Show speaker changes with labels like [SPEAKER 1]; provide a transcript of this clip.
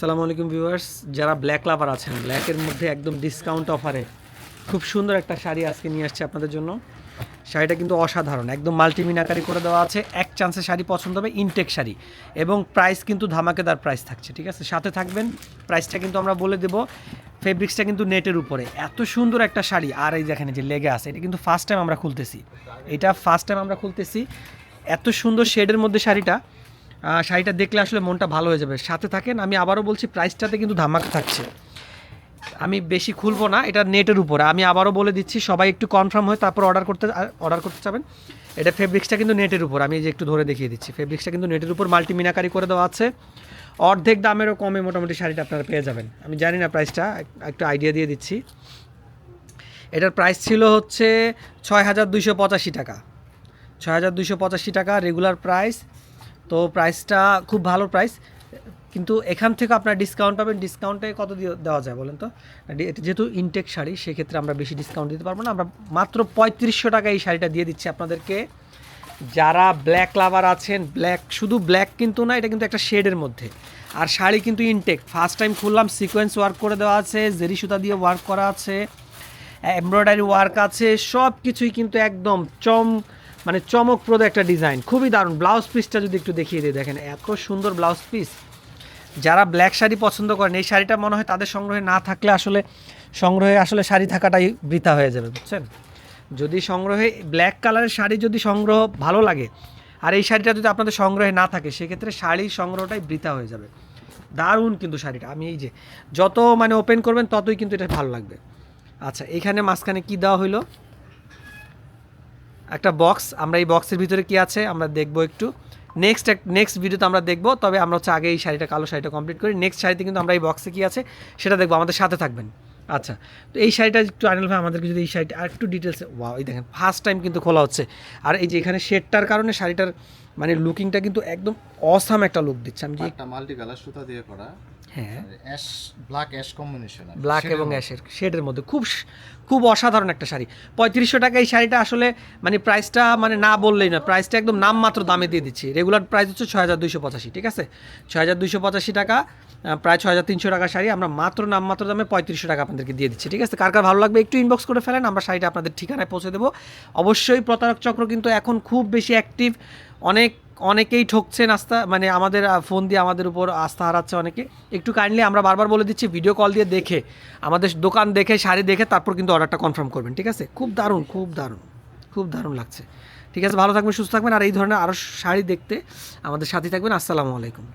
[SPEAKER 1] সালামু আলাইকুম ভিউয়ার্স, যারা ব্ল্যাক লাভার আছেন ব্ল্যাকের মধ্যে একদম ডিসকাউন্ট অফারে খুব সুন্দর একটা শাড়ি আজকে নিয়ে আসছে আপনাদের জন্য। শাড়িটা কিন্তু অসাধারণ, একদম মাল্টিমিনাকারি করে দেওয়া আছে, এক চান্সে শাড়ি পছন্দ হবে ইনটেক শাড়ি এবং প্রাইস কিন্তু ধামাকেদার প্রাইস থাকছে, ঠিক আছে? সাথে থাকবেন প্রাইসটা কিন্তু আমরা বলে দেব ফেব্রিক্সটা কিন্তু নেটের উপরে। এত সুন্দর একটা শাড়ি, আর এই দেখেন যে লেগে আছে, এটা কিন্তু ফার্স্ট টাইম আমরা খুলতেছি। এটা ফার্স্ট টাইম আমরা খুলতেছি, এত সুন্দর শেডের মধ্যে শাড়িটা। শাড়িটা দেখলে আসলে মনটা ভালো হয়ে যাবে। সাথে থাকেন, আমি আবারও বলছি, প্রাইসটাতে কিন্তু ধামাক থাকছে। আমি বেশি খুলবো না, এটা নেটের উপরে। আমি আবারও বলে দিচ্ছি, সবাই একটু কনফার্ম হয়ে তারপর অর্ডার করতে অর্ডার করতে চাবেন। এটা ফেব্রিক্সটা কিন্তু নেটের উপর, আমি যে একটু ধরে দেখিয়ে দিচ্ছি। ফেব্রিক্সটা কিন্তু নেটের উপর মাল্টি মিনাকারি করে দেওয়া আছে। অর্ধেক দামেরও কমে মোটামুটি শাড়িটা আপনারা পেয়ে যাবেন। আমি জানি না প্রাইসটা একটু আইডিয়া দিয়ে দিচ্ছি। এটার প্রাইস ছিল হচ্ছে ছয় হাজার দুইশো পঁচাশি টাকা। ছয় হাজার দুইশো পঁচাশি টাকা রেগুলার প্রাইস তো প্রাইসটা খুব ভালো প্রাইস কিন্তু এখান থেকে আপনার ডিসকাউন্ট পাবেন। ডিসকাউন্টে কত দেওয়া যায় বলেন তো? এটা যেহেতু ইনটেক শাড়ি, সেক্ষেত্রে আমরা বেশি ডিসকাউন্ট দিতে পারব না। আমরা মাত্র পঁয়ত্রিশশো টাকা এই শাড়িটা দিয়ে দিচ্ছি আপনাদেরকে। যারা ব্ল্যাক লাভার আছেন ব্ল্যাক শুধু ব্ল্যাক কিন্তু না, এটা কিন্তু একটা শেডের মধ্যে। আর শাড়ি কিন্তু ইনটেক ফার্স্ট টাইম খুললাম সিকোয়েন্স ওয়ার্ক করে দেওয়া আছে জেরি সুতা দিয়ে ওয়ার্ক করা আছে এমব্রয়ডারি ওয়ার্ক আছে সব কিছুই কিন্তু একদম চম মানে চমকপ্রদ একটা ডিজাইন। খুবই দারুণ। ব্লাউজ পিসটা যদি একটু দেখিয়ে দিই, দেখেন এত সুন্দর ব্লাউজ পিস। যারা ব্ল্যাক শাড়ি পছন্দ করেন, এই শাড়িটা মনে হয় তাদের সংগ্রহে না থাকলে আসলে, সংগ্রহে আসলে শাড়ি থাকাটাই বৃথা হয়ে যাবে, বুঝছেন? যদি সংগ্রহে, ব্ল্যাক কালারের শাড়ি যদি সংগ্রহ ভালো লাগে, আর এই শাড়িটা যদি আপনাদের সংগ্রহে না থাকে, সেক্ষেত্রে শাড়ির সংগ্রহটাই বৃথা হয়ে যাবে। দারুণ কিন্তু শাড়িটা। আমি এই যে, যত মানে ওপেন করবেন, ততই কিন্তু এটা ভালো লাগবে। আচ্ছা এখানে মাঝখানে কি দেওয়া হইল? একটা বক্স আমরা এই বক্সের ভিতরে কি আছে? আমরা দেখব একটু। নেক্সট নেক্সট ভিডিওতে আমরা দেখব, তবে আমরা হচ্ছে আগে এই শাড়িটা, কালো শাড়িটা কমপ্লিট করি। নেক্সট শাড়িতে কিন্তু আমরা এই বক্সে কি আছে, সেটা দেখব। আমাদের সাথে থাকবেন। আচ্ছা তো এই শাড়িটা একটু আনিল ভাই আমাদেরকে যদি এই শাড়িটা আর একটু ডিটেলসে ওয়াও এই দেখেন ফার্স্ট টাইম কিন্তু খোলা হচ্ছে। আর এই যে এখানে শেডটার কারণে শাড়িটার মানে লুকিংটা কিন্তু একদম অসাম একটা লুক দিচ্ছে। আমি যে
[SPEAKER 2] একটা মাল্টি কালার সুতা দিয়ে করা।
[SPEAKER 1] হ্যাঁ।
[SPEAKER 2] Ash black ash combination
[SPEAKER 1] black এবং অ্যাশের শেডের মধ্যে। খুব খুব অসাধারণ একটা শাড়ি। পঁয়ত্রিশশো টাকা এই শাড়িটা আসলে মানে প্রাইসটা মানে না বললেই না প্রাইসটা একদম নামমাত্র দামে দিয়ে দিচ্ছি। রেগুলার প্রাইস হচ্ছে ছয় হাজার দুইশো পঁচাশি ঠিক আছে? ছয় হাজার দুইশো পঁচাশি টাকা। প্রায় ছয় হাজার তিনশো টাকা শাড়ি। আমরা মাত্র নামমাত্র দামে পঁয়ত্রিশশো টাকা আপনাদেরকে দিয়ে দিচ্ছি, ঠিক আছে? কার কার ভালো লাগবে একটু ইনবক্স করে ফেলেন, আমরা শাড়িটা আপনাদের ঠিকানায় পৌঁছে দেবো। অবশ্যই প্রতারক চক্র কিন্তু এখন খুব বেশি অ্যাক্টিভ অনেক, অনেকেই ঠকছেন আস্থা মানে আমাদের ফোন দিয়ে আমাদের উপর আস্থা হারাচ্ছে অনেকে। একটু কাইন্ডলি আমরা বারবার বলে দিচ্ছি ভিডিও কল দিয়ে দেখে, আমাদের দোকান দেখে, শাড়ি দেখে, তারপর কিন্তু অর্ডারটা কনফার্ম করবেন, ঠিক আছে? খুব দারুণ খুব দারুণ খুব দারুণ লাগছে। ঠিক আছে, ভালো থাকবেন, সুস্থ থাকবেন, আর এই ধরনের আরও শাড়ি দেখতে আমাদের সাথে থাকবেন। আসসালামু আলাইকুম।